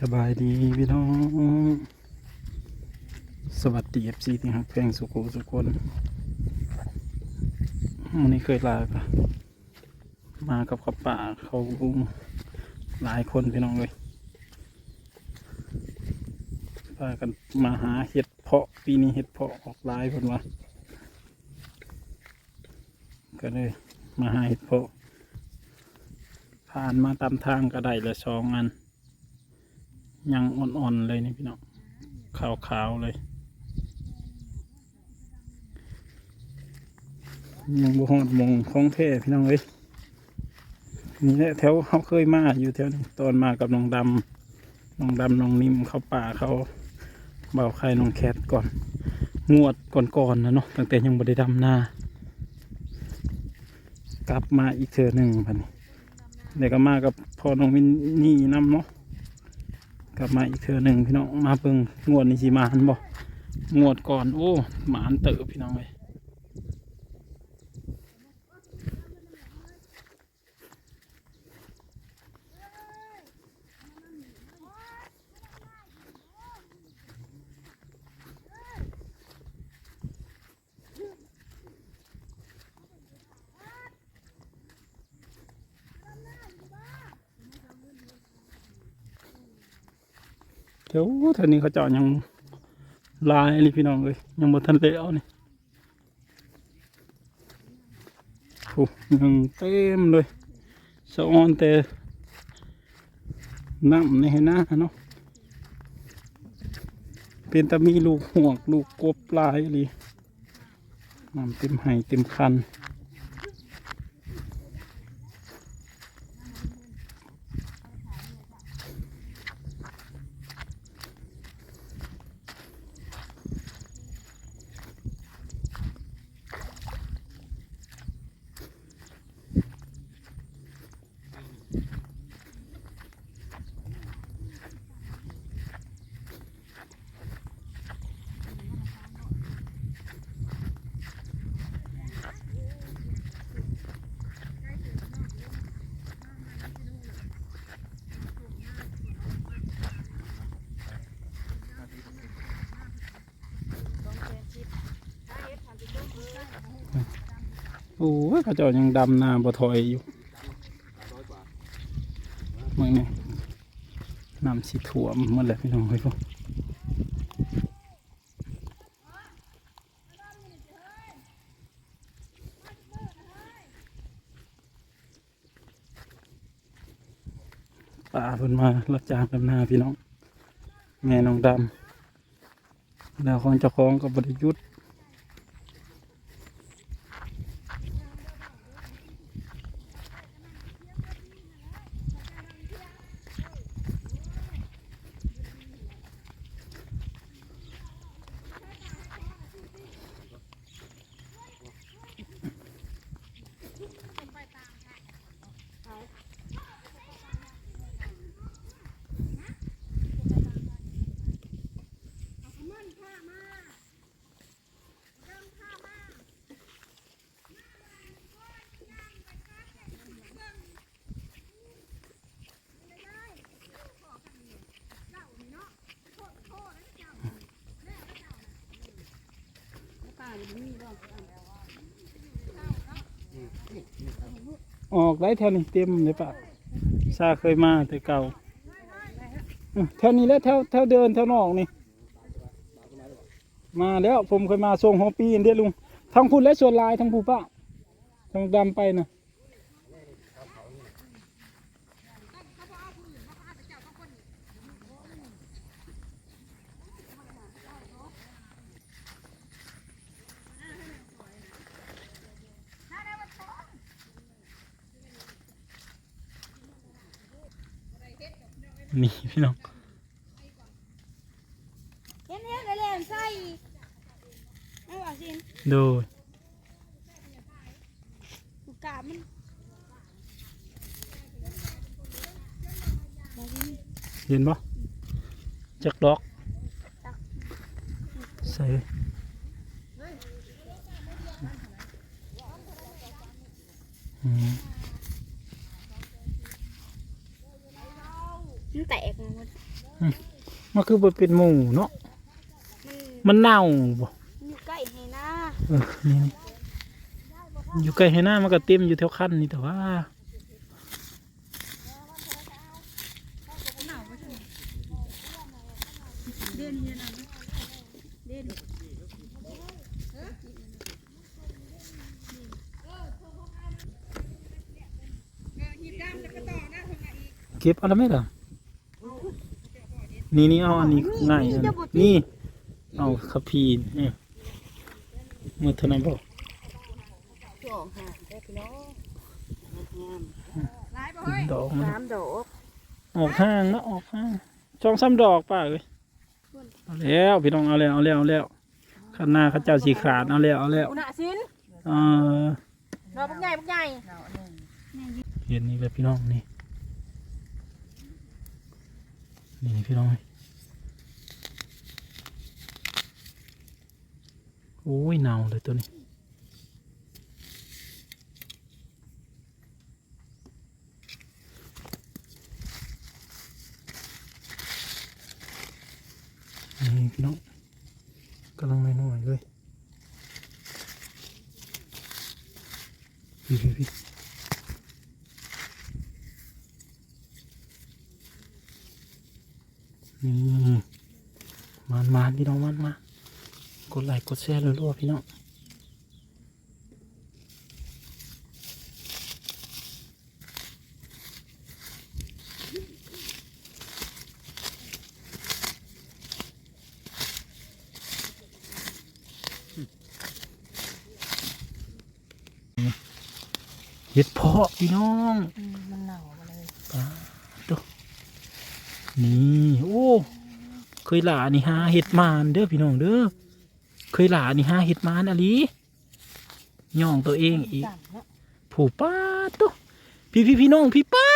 สบายดีพี่น้อง สวัสดีเอฟซีที่ฮักเพงสุโขสุคนมันนี้เคยลาปะมากับขับป่าเขาหลายคนพี่น้องเลยพากันมาหาเห็ดเพาะปีนี้เห็ดเพาะออกลายคนวะก็เลยมาหาเห็ดเพาะ ผ่านมาตามทางก็ได้ลยสองอัน ยังอ่อนๆเลยนี่พี่น้องขาวๆเลยยังบุหอดมงของแท้พี่น้องเอ้ยนี่แหละแถวเขาเคยมาอยู่แถวนี้ตอนมากับน้องดำน้องดำน้องนิ่มเขาป่าเขาเบาไข่น้องแคทก่อน งวดก่อนๆนะเนาะตั้งแต่ยังบ่ได้ดำนากลับมาอีกเทือหนึ่งพันนี้เดี๋ยวก็มากับพ่อน้องมินนี่น้ำเนาะ กลับมาอีกเทือหนึ่งพี่น้องมาเพิ่งงวดนี้สิมาหันบ่งวดก่อนโอ้หมานเต๋อพี่น้องเลย ดี๋ยวเท่านี้เขาเจาะยังลายนี่พี่น้องเลยยังบ่ทันเล้วนี่โอ้ยังเต็มเลยสะออนแต่น้ำในหน้าเนาะเป็นตะมีลูกหวกลูกกบลายเลยน้ำเต็มไห้เต็มคัน โอ้ยเขาเจาะยังดำนาบ่ถอยอยู่เมื่อนี้น้ำสีถั่วมหมดเลยพี่น้องเลยพวกป่าเพิ่นมารับจ้างดำนาพี่น้อง แม่น้องดำแล้วของเจ้าของก็บริยุทธ์ ออกได้แถวนี้เต็มเลยปะซาเคยมาแต่เก่าแถวนี้แล้วแถวแถวเดินแถวนอกนี่ มาแล้วผมเคยมาทรงหัวปีนเดียลุงทั้งคุณและส่วนลายทั้งผู้ป้าทั้งดำไปนะ นี่พี่น้องเห็นเห็นเลยเลยใส่ไม่ว่าสิดูลูกกาบมันบ่สิเห็นปะจักดอกใส่อืม มันแตกห มดมันคือบ่เป็นหมูเนาะมันมันเน่าบ่อยู่ใกล้ให้หน้าเออนี่นี่อยู่ใกล้ให้หน้ามันก็เต็มอยู่แถวคันนี่แต่ว่าเด่นเนี่ยนะเด่นเก็บเอาแล้วไหมล่ะ นี่นี่เอาอันนี้ง่ายอันนี้นี่เอาขับพีนนี่มือเท่านั้นบอกสองหาได้พี่น้องดอกมันสามดอกออกห้างเนาะออกห้างจองซ้ำดอกป่ะเอ้ยเอาแล้วพี่น้องเอาแล้วเอาแล้วเอาแล้วข้างหน้าเข้าเจ้าสีขาดเอาแล้วเอาแล้วอุณหสินเออดอกพวกใหญ่พวกใหญ่เห็นนี่เลยพี่น้องนี่ นี่พี่น้องโอ้ยเน่าเลยตัวนี้นี่พี่น้องกำลังน้อยๆเลยพี่พี่พี่ นี่มานมานพี่น้องมานมากดไลค์กด แชร์เลยรัวๆพี่น้องเห็ดเพาะพี่น้องมันหนาวมาเลยปาตัวนี่ โอ้ เคยหลานี่หาเห็ดมานเด้อพี่น้องเด้อ เคยหลานี่หาเห็ดมานอะลีย่องตัวเองอีก ผู้ป้าตัวพี่พี่พี่น้องพี่ป้า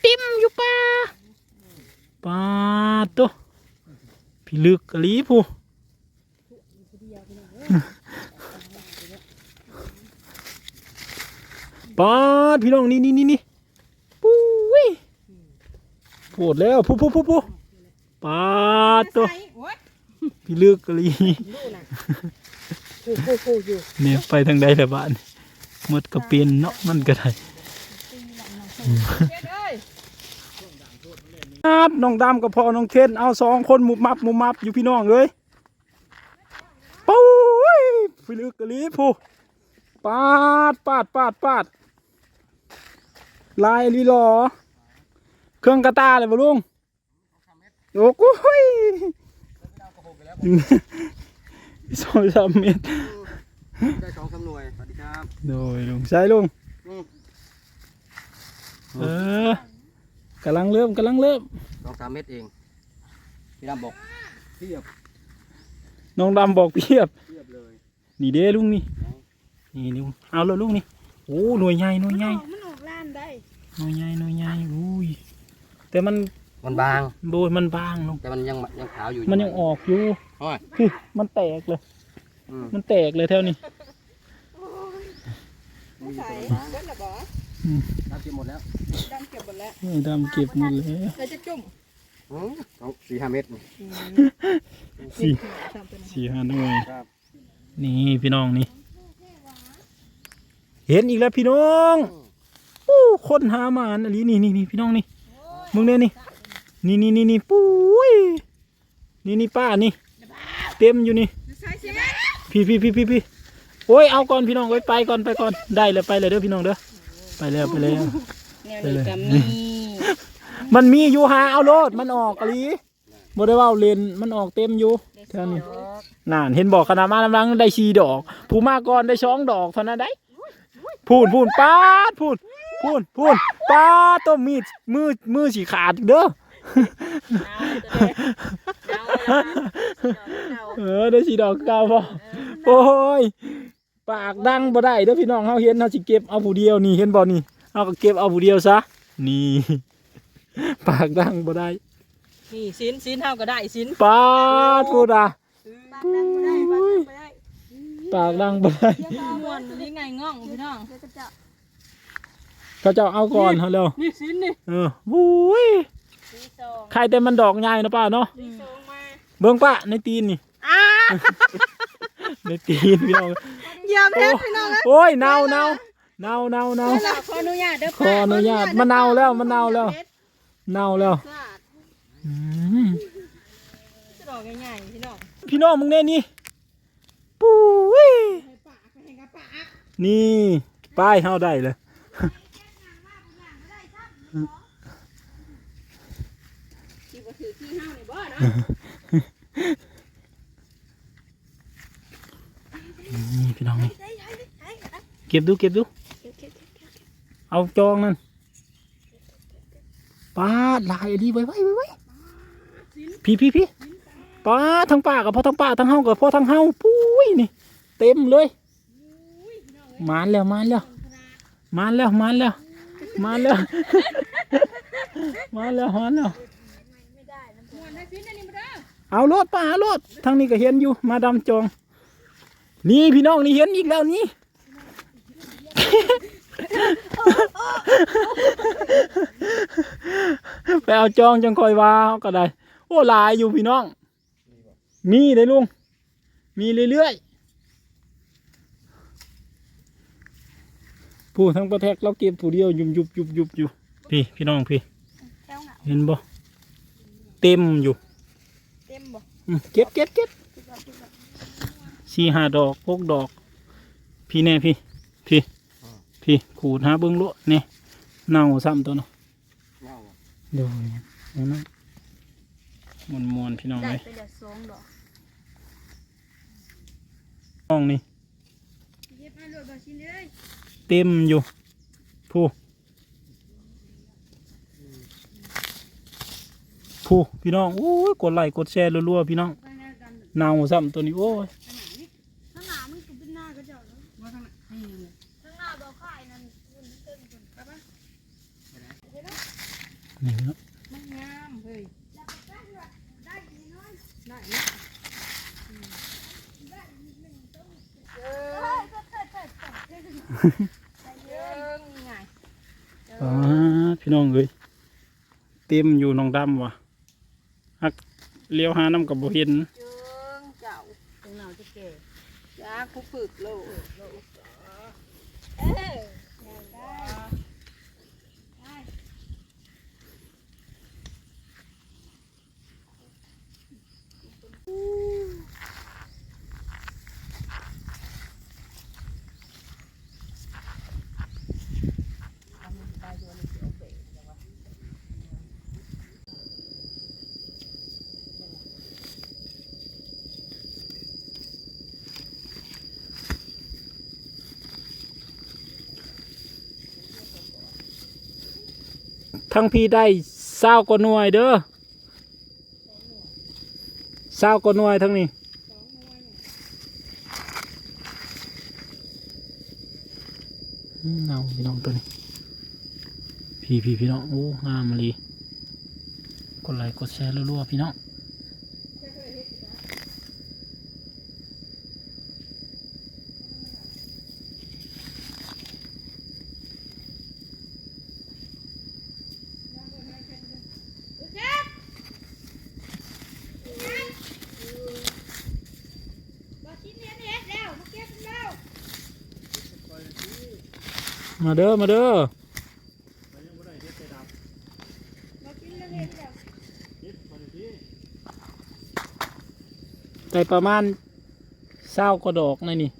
เต็มอยู่ป้าป้าตัวพี่ลึกอะลีผู้ป้าพี่น้องนี่นี่นี่นี่ปุ้ยพูดแล้วพูพูพูพูปาตัว พี่ลึกกะลีผู้ผู้ผู้อยู่เนี่ยไปทางใดละบ้านหมดก็เป็นเนาะมันก็ได้ครับน้องดำกับพ่อน้องเคนเอาสองคนหมุบมับหมุบมับอยู่พี่น้องเลยปุ้ยพี่ลึกกะลีผู้ปาดปาดปาดปาดลายลีหลอเครื่องกระตาเลยบ่ลุงโอ้โหย สองสามเมตรได้สองสามหน่วยสวัสดีครับโดยลุงใช่ลุงอืมเออกำลังเริ่มกำลังเริ่มสองสามเม็ดเองพี่ดำบอกเทียบน้องดำบอกเพียบเทียบเลยนี่เด้ลุงนี่นี่ลุงเอาเลยลุงนี่โอ้หน่วยใหญ่หน่วยใหญ่มันออกล้านได้หน่วยใหญ่หน่วยใหญ่อุ้ยแต่มันมันบางโบยมันบางลุงแต่มันยังยังขาวอยู่มันยังออกอยู่ โอ้ย คือมันแตกเลย อืมมันแตกเลยแถวนี้ใส่เบิ้ลละบ่น้ำเก็บหมดแล้วดำเก็บหมดแล้วนี่ดำเก็บหมดเลยเราจะจุ่มอืมสองสี่ห้าเม็ดนี่สี่ทำเป็นสี่ห้าหน่วย ครับนี่พี่น้องนี่ เห็นอีกแล้วพี่น้องอู้คนหาหมาอันนี้นี่นี่นี่พี่น้องนี่มึงเนี่ยนี่นี่นี่นี่นี่ปุ้ยนี่นี่ป้านี่ เต็มอยู่นี่ใส่ใช่ไหมพี่พี่พี่พี่พี่โอ้ยเอาก่อนพี่น้องไว้ไปก่อนไปก่อนได้เลยไปเลยเด้อพี่น้องเด้อไปแล้วไปแล้วแนวนี้ก็มีมันมีอยู่หาเอาโลดมันออกกะลีบ่ได้ว่าเลนมันออกเต็มอยู่แถวนี้น่านเห็นบอกขนาดมาลำลังได้ชีดอก ผู้มาก่อนได้ช้องดอกเท่านั้นได้พูนพูนปาดพูนพูนพูนปาดต้มมีดมือมือสีขาดอีกเด้อ เออได้สีดอกเก่าบ่โอ้ยปากดังบ่ได้เด้อพี่น้องเฮาเห็นเฮาสิเก็บเอาผู้เดียวนี่เห็นบ่นี่เฮาก็เก็บเอาผู้เดียวซะนี่ปากดังบ่ได้นี่สินสินเท่าก็ได้สินปาดพูดอะปากดังไม่ได้ปากดังไม่ได้ปากดังบ่ได้เดี๋ยวก็เอาม่วนนี่ไงง่องพี่น้องเดี๋ยวก็จะเขาจ้าเอาก่อนเขาเร็วนี่สินนี่เออวุ้ย สีสสองใครแต่มันดอกใหญ่นะป้าเนาะที่สองมาเบิ่งป้าในตีนนี่อ้าในตีนพี่น้องอย่าเพชรพี่น้องนะโอ้ยเน่าเน่าเน่าเน่าเน่าขออนุญาตเด้อขออนุญาตมะนาวแล้วมะนาวแล้วเน่าแล้วอืมจะดอกใหญ่ๆพี่น้องพี่น้องมึงแน่นี่ปุ้ยนี่ป้ายเฮาได้เลย ที่บ่ถือที่ห้าวนี่บ่เนาะนี่พี่น้องนี่เก็บดูเก็บดู เอาจองนั่นป้าดลายอันนี้ไว้ไว้ไว้ไว้พี่พี่พี่ป้าดทั้งป้ากับพ่อทั้งป้าทั้งเฮากับพ่อทั้งเฮาปุ้ยนี่ เต็มเลยมานแล้วมานแล้วมานแล้วมานแล้วมานแล้วมาแล้วมาแล้ว มวนให้ฟินอันนี้มาเด้อารถป้าเอารถทางนี้ก็เห็นอยู่มาดำจอง นี่พี่น้องนี่เห็นอีกแล้วนี่ไปเอาจองจังคอยว่าก็ได้ โอ้ลายอยู่พี่น้อง มีเลยลุง มีเรื่อยๆผู้ทั้งประแทกเราเก็บผู้เดียวยุบยุบยุบยุบอยู่พี่พี่น้องพี่ เหงาเห็นบ่ เต็มอยู่ เต็มบ่อืมเก็บเก็บเก็บสี่ห้าดอกหกดอก พี่แน่พี่ พี่ พี่ขูดหาเบิ้งโลดนี่เน่าซ้ำตัวเนาะเน่าบ่เดี๋ยวเอานะมวนมวนๆพี่น้องได้เลยไปเดี๋ยวสองดอกห้องนี่เย็บมาโลดบ่ชิ้นเลยเต็มอยู่ผู้ ผู้พี่น้องโอ้ยกดไลค์กดแชร์รัวๆพี่น้องหน้ากันเน่าซ้ำตัวนี้โอ้ยข้างหน้ามันก็เป็นหน้าก็เจ้าเนาะว่าข้างหน้าข้างหน้าบ่ค่ายนั่นมันเต็มคนไปปะนี่เนาะมันงามเฮ้ยได้ดีน้อยได้เนาะเออก็เถิดเถิดเถิดเยิ่งไงอ่าพี่น้องเอ้ยเต็มอยู่น้องดำว่ะ ฮักเลี้ยวหาน้ำกับบ่เห็น เจิงเจ้าตรงไหนจะเก๋ยาคุฝึกโลก ทั้งพี่ได้เศร้ากว่าหน่วยเด้อเศร้ากว่าหน่วยทั้งนี้น้องพี่น้องตัวนี้ พี่พี่พี่น้องโอ้งามเลยกดไลค์กดแชร์รัวๆพี่น้อง บ่ชิ้นเฮ็ดเฮ็ดแล้วมาเก็บแล้ว มาเด้อมาเด้อบ่ชิ้นแล้วเฮ็ดแล้วได้ประมาณเศร้ากว่าดอกในนี่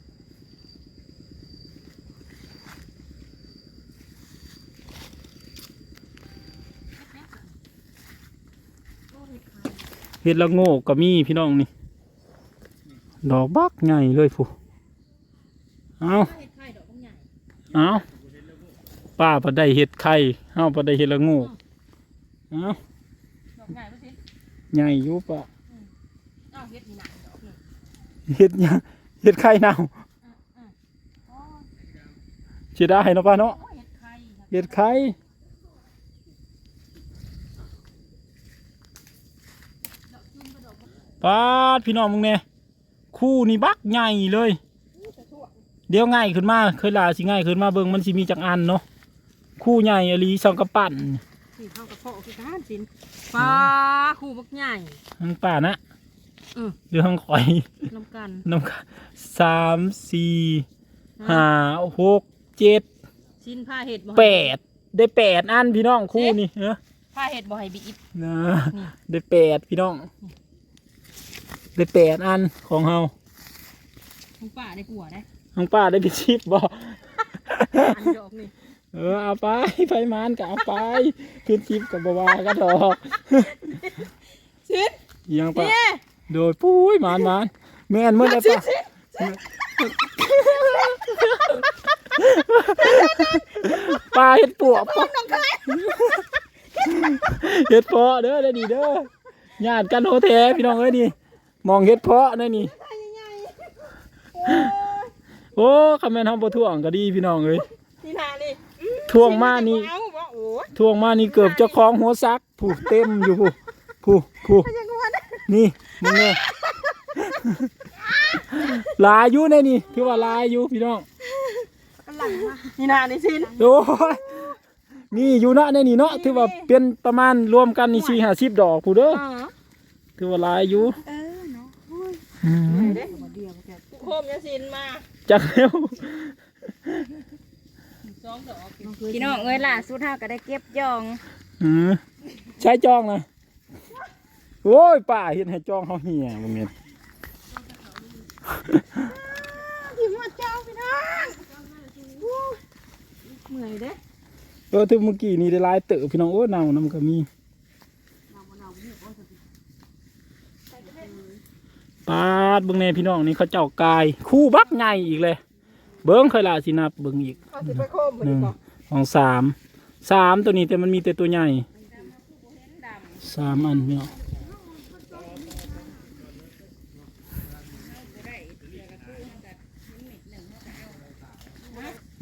เห็ดละโง่ก็มีพี่น้องนี่ ดอกบักใหญ่เลยผู้เอาเฮ็ดไข่ดอกบางใหญ่เอา ป้าปะได้เห็ดไข่เฮาปะได้เห็ดละโง่เอาดอกใหญ่ปะสิใหญ่อยู่ปะอ้าวเฮ็ดมีหนังดอกนี่เห็ดหยังเห็ดไข่เน่าอ๋อเสียดายเนาะป้าเนาะ โอ้ยเฮ็ดไข่ครับเห็ดไข่ป้าดพี่น้องมึงเนี่ยคู่นี่บักใหญ่เลยเดี๋ยวง่ายขึ้นมาเคยลาสิง่ายขึ้นมาเบิ่งมันสิมีจักอันเนาะ คู่ใหญ่อหลีสองกระปั่นมสิเข้ากระเพาะคือการสินปลาคู่บักใหญ่ห้องป่านะอืมหรือห้องข่อยน้ำกันน้ำกันสามสี่ห้าหกเจ็ดสินผ้าเห็ดบ่ให้แปดได้แปดอันพี่น้องคู่นี่เนอะผ้าเห็ดบ่ให้บีบนะนี่ได้แปดพี่น้อง ได้แปดอันของเฮาของป่าได้ผัวได้ห้องป้าได้ไปชิปบ่อันดอกนี่ เออเอาไปไฟมานก็เอาไปขึ้นชิปกับบวาก็ดอกสินยังปะนี่โดยปุ้ยมานมานแม่นเมื่อไรปะปลาเห็ดปวกปะเห็ดเพาะเด้อได้ดีเด้อญาติกันโฮแท้พี่น้องเอ้ยนี่มองเห็ดเพาะได้นี่โอ้คำแม่นทำบ่ท่วงก็ดีพี่น้องเอ้ยนี่นานี่ ท่วงมานี่เอาบ่โอ้ยท่วงมานี่เกือบเจ้าของหัวซักผูกเต็มอยู่ผู้ผู้ผู้นี่มึงเนี่ยลายอยู่ในนี่ถือว่าลายอยู่พี่น้องนี่นานี่สินโอ้ยนี่อยู่เนาะในนี่เนาะถือว่าเป็นประมาณรวมกันนี่สี่ห้าสิบดอกผู้เด้ออ๋อถือว่าลายอยู่เออเนาะอืมเด้โคมยาสินมาจักเร็วสองดอก พี่น้องเอ้ยล่ะสุดท้ายก็ได้เก็บยองอืมใช้จองนะโอ้ยป้าเห็นให้จองเขาเหี่ยบ่แม่นที่มาเจ้าพี่น้องเมื่อยเด้เออถึงเมื่อกี้นี่ได้หลายเต๋อพี่น้องโอ้เน่านํก็มีปาดเบิ่งแน่พี่น้องนี่เขาเจ้ากาย คู่บักใหญ่อีกเลย เบิ่งค่อยละสินับเบิ่งอีกเอาสิไปโคมหนึ่งสองสามสามตัวนี้แต่มันมีแต่ตัวใหญ่สามอันพี่น้อง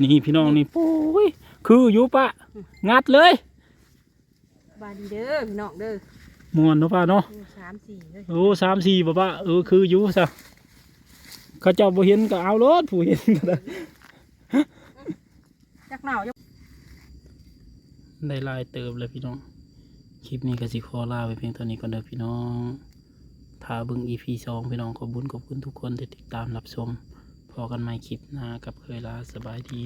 นี่พี่น้องนี่ปุ้ยคืออยู่ปะงัดเลยบาดีเด้อพี่น้องเด้อมวนเนาะป้าเนาะสามสี่เลยโอ้สามสี่ป่ะป้าเออคืออยู่ซะ เขาเจ้าบ่เห็นก็เอารถผู้เห็นก็ได้จักหนาวจักได้หลายเติบเลยพี่น้อง คลิปนี้ก็สิขอลาไปเพียงเท่านี้ก่อนเด้อพี่น้องถ้าเบิ่ง EP สองพี่น้องขอบุญขอบคุณทุกคนที่ติดตามรับชมพอกันใหม่คลิปหน้ากับเคยลาสบายดี